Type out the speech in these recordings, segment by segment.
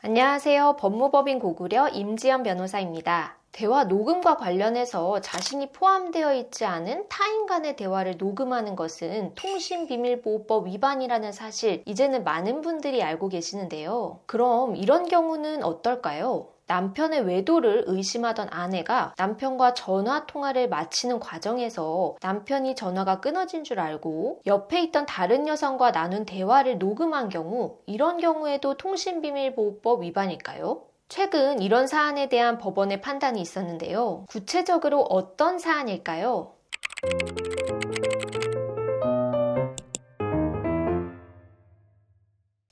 안녕하세요. 법무법인 고구려 임지연 변호사입니다. 대화 녹음과 관련해서 자신이 포함되어 있지 않은 타인 간의 대화를 녹음하는 것은 통신비밀보호법 위반이라는 사실 이제는 많은 분들이 알고 계시는데요. 그럼 이런 경우는 어떨까요? 남편의 외도를 의심하던 아내가 남편과 전화 통화를 마치는 과정에서 남편이 전화가 끊어진 줄 알고 옆에 있던 다른 여성과 나눈 대화를 녹음한 경우 이런 경우에도 통신비밀보호법 위반일까요? 최근 이런 사안에 대한 법원의 판단이 있었는데요. 구체적으로 어떤 사안일까요?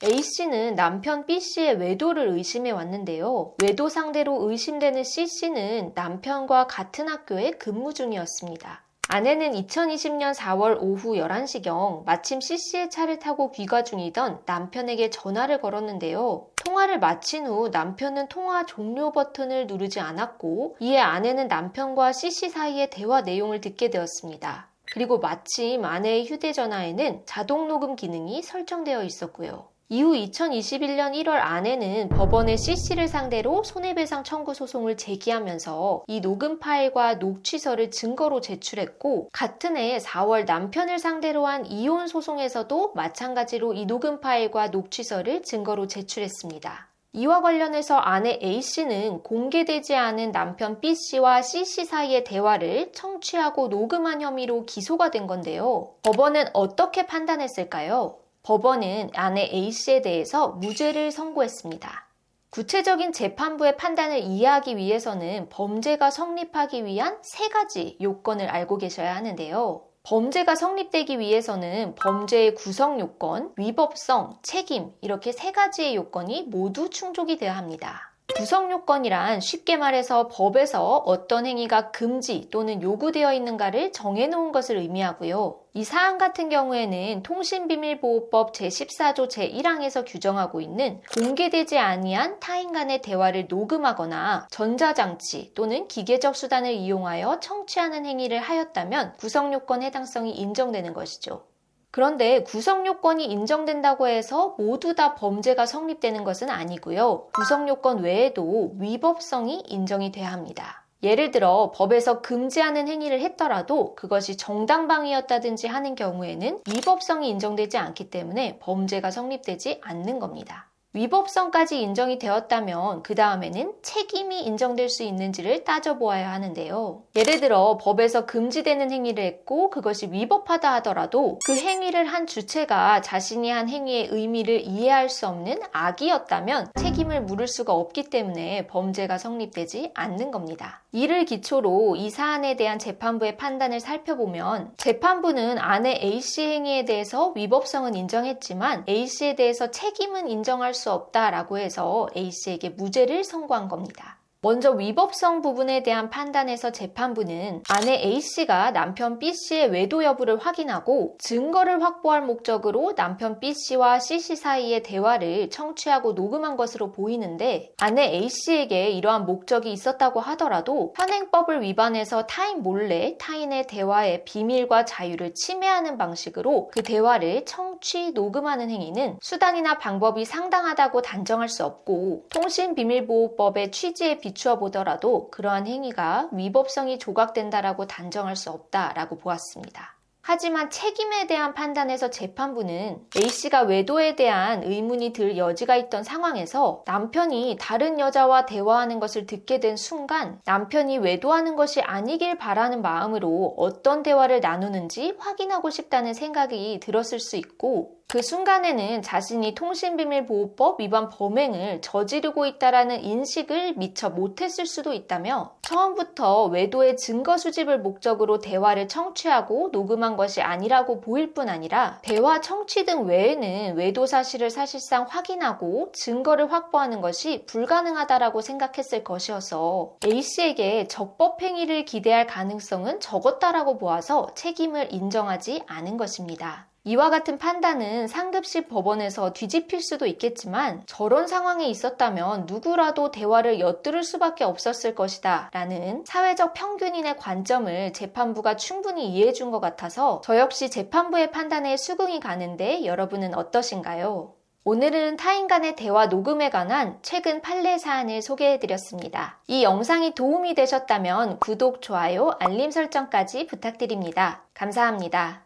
A씨는 남편 B씨의 외도를 의심해 왔는데요. 외도 상대로 의심되는 C씨는 남편과 같은 학교에 근무 중이었습니다. 아내는 2020년 4월 오후 11시경 마침 C씨의 차를 타고 귀가 중이던 남편에게 전화를 걸었는데요. 통화를 마친 후 남편은 통화 종료 버튼을 누르지 않았고 이에 아내는 남편과 C씨 사이의 대화 내용을 듣게 되었습니다. 그리고 마침 아내의 휴대전화에는 자동 녹음 기능이 설정되어 있었고요. 이후 2021년 1월 아내는 법원에 C씨를 상대로 손해배상 청구 소송을 제기하면서 이 녹음 파일과 녹취서를 증거로 제출했고 같은 해 4월 남편을 상대로 한 이혼 소송에서도 마찬가지로 이 녹음 파일과 녹취서를 증거로 제출했습니다. 이와 관련해서 아내 A씨는 공개되지 않은 남편 B씨와 C씨 사이의 대화를 청취하고 녹음한 혐의로 기소가 된 건데요. 법원은 어떻게 판단했을까요? 법원은 아내 A씨에 대해서 무죄를 선고했습니다. 구체적인 재판부의 판단을 이해하기 위해서는 범죄가 성립하기 위한 세 가지 요건을 알고 계셔야 하는데요. 범죄가 성립되기 위해서는 범죄의 구성 요건, 위법성, 책임 이렇게 세 가지의 요건이 모두 충족이 되어야 합니다. 구성 요건이란 쉽게 말해서 법에서 어떤 행위가 금지 또는 요구되어 있는가를 정해놓은 것을 의미하고요. 이 사안 같은 경우에는 통신비밀보호법 제14조 제1항에서 규정하고 있는 공개되지 아니한 타인 간의 대화를 녹음하거나 전자장치 또는 기계적 수단을 이용하여 청취하는 행위를 하였다면 구성요건 해당성이 인정되는 것이죠. 그런데 구성 요건이 인정된다고 해서 모두 다 범죄가 성립되는 것은 아니고요. 구성 요건 외에도 위법성이 인정이 돼야 합니다. 예를 들어 법에서 금지하는 행위를 했더라도 그것이 정당방위였다든지 하는 경우에는 위법성이 인정되지 않기 때문에 범죄가 성립되지 않는 겁니다. 위법성까지 인정이 되었다면 그 다음에는 책임이 인정될 수 있는지를 따져보아야 하는데요. 예를 들어 법에서 금지되는 행위를 했고 그것이 위법하다 하더라도 그 행위를 한 주체가 자신이 한 행위의 의미를 이해할 수 없는 악이었다면 책임을 물을 수가 없기 때문에 범죄가 성립되지 않는 겁니다. 이를 기초로 이 사안에 대한 재판부의 판단을 살펴보면 재판부는 아내 A씨 행위에 대해서 위법성은 인정했지만 A씨에 대해서 책임은 인정할 수 없다라고 해서 A씨에게 무죄를 선고한 겁니다. 먼저 위법성 부분에 대한 판단에서 재판부는 아내 A씨가 남편 B씨의 외도 여부를 확인하고 증거를 확보할 목적으로 남편 B씨와 C씨 사이의 대화를 청취하고 녹음한 것으로 보이는데 아내 A씨에게 이러한 목적이 있었다고 하더라도 현행법을 위반해서 타인 몰래 타인의 대화의 비밀과 자유를 침해하는 방식으로 그 대화를 청취, 녹음하는 행위는 수단이나 방법이 상당하다고 단정할 수 없고 통신비밀보호법의 취지에 비추어 보더라도 그러한 행위가 위법성이 조각된다라고 단정할 수 없다라고 보았습니다. 하지만 책임에 대한 판단에서 재판부는 A씨가 외도에 대한 의문이 들 여지가 있던 상황에서 남편이 다른 여자와 대화하는 것을 듣게 된 순간 남편이 외도하는 것이 아니길 바라는 마음으로 어떤 대화를 나누는지 확인하고 싶다는 생각이 들었을 수 있고 그 순간에는 자신이 통신비밀보호법 위반 범행을 저지르고 있다라는 인식을 미처 못했을 수도 있다며 처음부터 외도의 증거 수집을 목적으로 대화를 청취하고 녹음한 것이 아니라고 보일 뿐 아니라 대화 청취 등 외에는 외도 사실을 사실상 확인하고 증거를 확보하는 것이 불가능하다라고 생각했을 것이어서 A씨에게 적법 행위를 기대할 가능성은 적었다라고 보아서 책임을 인정하지 않은 것입니다. 이와 같은 판단은 상급식 법원에서 뒤집힐 수도 있겠지만 저런 상황에 있었다면 누구라도 대화를 엿들을 수밖에 없었을 것이다 라는 사회적 평균인의 관점을 재판부가 충분히 이해해 준 것 같아서 저 역시 재판부의 판단에 수긍이 가는데 여러분은 어떠신가요? 오늘은 타인 간의 대화 녹음에 관한 최근 판례 사안을 소개해드렸습니다. 이 영상이 도움이 되셨다면 구독, 좋아요, 알림 설정까지 부탁드립니다. 감사합니다.